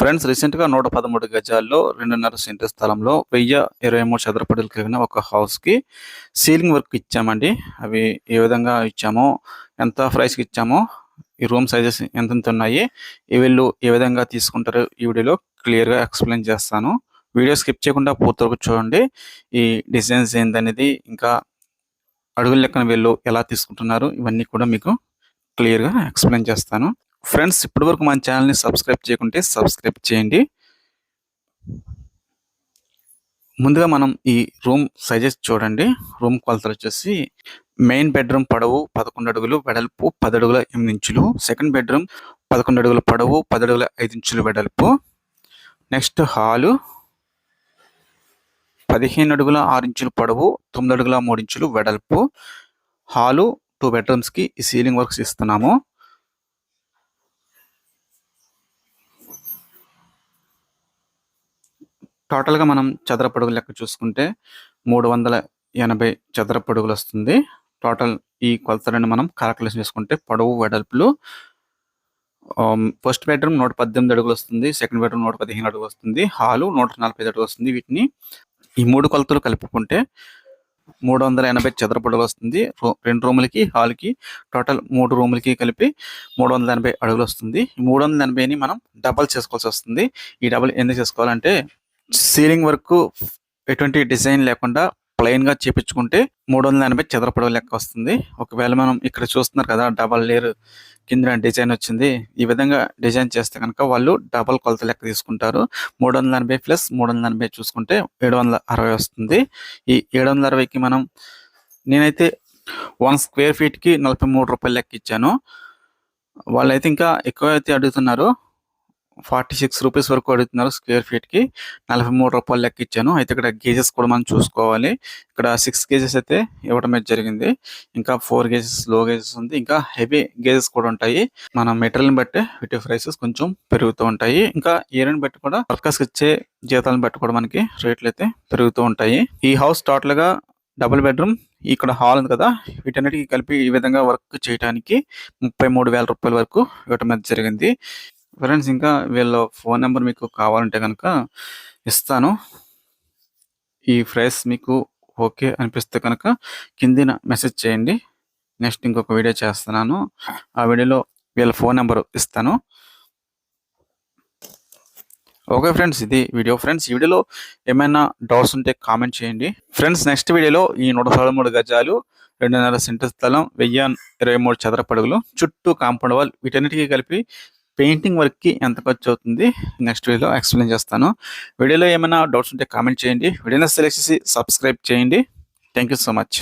Friends రీసెంట్గా నూట పదమూడు గజాల్లో రెండున్నర సెంటు స్థలంలో వెయ్యి ఇరవై మూడు చదరపడులు కలిగిన ఒక హౌస్కి సీలింగ్ వర్క్ ఇచ్చామండి. అవి ఏ విధంగా ఇచ్చామో ఎంత ప్రైస్కి ఇచ్చామో ఈ రూమ్ సైజెస్ ఎంతెంత ఉన్నాయి వీళ్ళు ఏ విధంగా తీసుకుంటారో ఈ వీడియోలో క్లియర్గా ఎక్స్ప్లెయిన్ చేస్తాను. వీడియో స్కిప్ చేయకుండా పూర్తి చూడండి. ఈ డిజైన్స్ ఏంటనేది ఇంకా అడుగుల లెక్కన వీళ్ళు ఎలా తీసుకుంటున్నారు ఇవన్నీ కూడా మీకు క్లియర్గా ఎక్స్ప్లెయిన్ చేస్తాను. ఫ్రెండ్స్ ఇప్పటివరకు మన ఛానల్ని సబ్స్క్రైబ్ చేయకుంటే సబ్స్క్రైబ్ చేయండి. ముందుగా మనం ఈ రూమ్ సైజెస్ చూడండి. రూమ్ కొలతలు వచ్చేసి మెయిన్ బెడ్రూమ్ పొడవు పదకొండు అడుగులు వెడల్పు పది అడుగుల ఎనిమిది ఇంచులు. సెకండ్ బెడ్రూమ్ పదకొండు అడుగుల పొడవు పది అడుగుల ఐదు ఇంచులు వెడల్పు. నెక్స్ట్ హాలు పదిహేను అడుగుల ఆరు ఇంచులు పొడవు తొమ్మిది అడుగుల మూడు ఇంచులు వెడల్పు. హాలు టూ బెడ్రూమ్స్కి ఈ సీలింగ్ వర్క్స్ ఇస్తున్నాము. టోటల్గా మనం చదరపడుగు లెక్క చూసుకుంటే మూడు వందల ఎనభై చదరపడుగులు వస్తుంది. టోటల్ ఈ కొలతలను మనం క్యాల్కులేషన్ చేసుకుంటే పొడవు వెడల్పులు ఫస్ట్ బెడ్రూమ్ నూట పద్దెనిమిది అడుగులు వస్తుంది. సెకండ్ బెడ్రూమ్ నూట పదిహేను అడుగులు వస్తుంది. హాలు నూట నలభై అడుగులు వస్తుంది వీటిని. ఈ మూడు కొలతలు కలుపుకుంటే మూడు వందల ఎనభై చదరపడుగులు వస్తుంది. రెండు రూములకి హాల్కి టోటల్ మూడు రూములకి కలిపి మూడు వందల ఎనభై అడుగులు వస్తుంది. ఈ మూడు వందల ఎనభైని మనం డబల్ చేసుకోవాల్సి వస్తుంది. ఈ డబల్ ఎందుకు చేసుకోవాలంటే సీలింగ్ వరకు ఎటువంటి డిజైన్ లేకుండా ప్లెయిన్గా చేపించుకుంటే మూడు వందల ఎనభై చదరపడవ లెక్క వస్తుంది. ఒకవేళ మనం ఇక్కడ చూస్తున్నారు కదా డబల్ లేయర్ కింద డిజైన్ వచ్చింది. ఈ విధంగా డిజైన్ చేస్తే కనుక వాళ్ళు డబల్ కొలత లెక్క తీసుకుంటారు. మూడు వందల ఎనభై ప్లస్ మూడు వందల ఎనభై చూసుకుంటే ఏడు వందల అరవై వస్తుంది. ఈ ఏడు వందల అరవైకి మనం నేనైతే వన్ స్క్వేర్ ఫీట్కి నలభై మూడు రూపాయలు లెక్క ఇచ్చాను. వాళ్ళైతే ఇంకా ఎక్కువ అయితే అడుగుతున్నారు. ఫార్టీ సిక్స్ రూపీస్ వరకు అడుగుతున్నారు స్క్వేర్ ఫీట్కి. నలభై మూడు రూపాయలు లెక్క ఇచ్చాను. అయితే ఇక్కడ గేజెస్ కూడా మనం చూసుకోవాలి. ఇక్కడ సిక్స్ గేజెస్ అయితే ఇవ్వడం అయితే జరిగింది. ఇంకా ఫోర్ గేజెస్లో గేజెస్ ఉంది. ఇంకా హెవీ గేజెస్ కూడా ఉంటాయి. మన మెటీరియల్ని బట్టి వీటి ప్రైసెస్ కొంచెం పెరుగుతూ ఉంటాయి. ఇంకా ఏరియాని బట్టి కూడా వర్కర్స్ ఇచ్చే జీతాలను బట్టి కూడా మనకి రేట్లు అయితే పెరుగుతూ ఉంటాయి. ఈ హౌస్ టోటల్గా డబుల్ బెడ్రూమ్ ఇక్కడ హాల్ ఉంది కదా. వీటన్నిటికి కలిపి ఈ విధంగా వర్క్ చేయడానికి ముప్పై మూడు వేల రూపాయల వరకు ఇవ్వటం అయితే జరిగింది. ఫ్రెండ్స్ ఇంకా వీళ్ళ ఫోన్ నెంబర్ మీకు కావాలంటే కనుక ఇస్తాను. ఈ ప్రైస్ మీకు ఓకే అనిపిస్తే కనుక కిందిన మెసేజ్ చేయండి. నెక్స్ట్ ఇంకొక వీడియో చేస్తున్నాను. ఆ వీడియోలో వీళ్ళ ఫోన్ నెంబర్ ఇస్తాను. ఓకే ఫ్రెండ్స్ ఇది వీడియో ఫ్రెండ్స్ ఈ వీడియోలో ఏమైనా డౌట్స్ ఉంటే కామెంట్ చేయండి. ఫ్రెండ్స్ నెక్స్ట్ వీడియోలో ఈ నూట పదమూడు గజాలు రెండున్నర సెంటర్ స్థలం వెయ్యి ఇరవై మూడు చదరపడుగులు చుట్టూ కాంపౌండ్ వాల్ వీటన్నిటికీ కలిపి పెయింటింగ్ వర్క్కి ఎంత ఖర్చు అవుతుంది నెక్స్ట్ వీడియోలో ఎక్స్ప్లెయిన్ చేస్తాను. వీడియోలో ఏమైనా డౌట్స్ ఉంటే కామెంట్ చేయండి. వీడియోని సెలెక్ట్ చేసి సబ్స్క్రైబ్ చేయండి. Thank so much.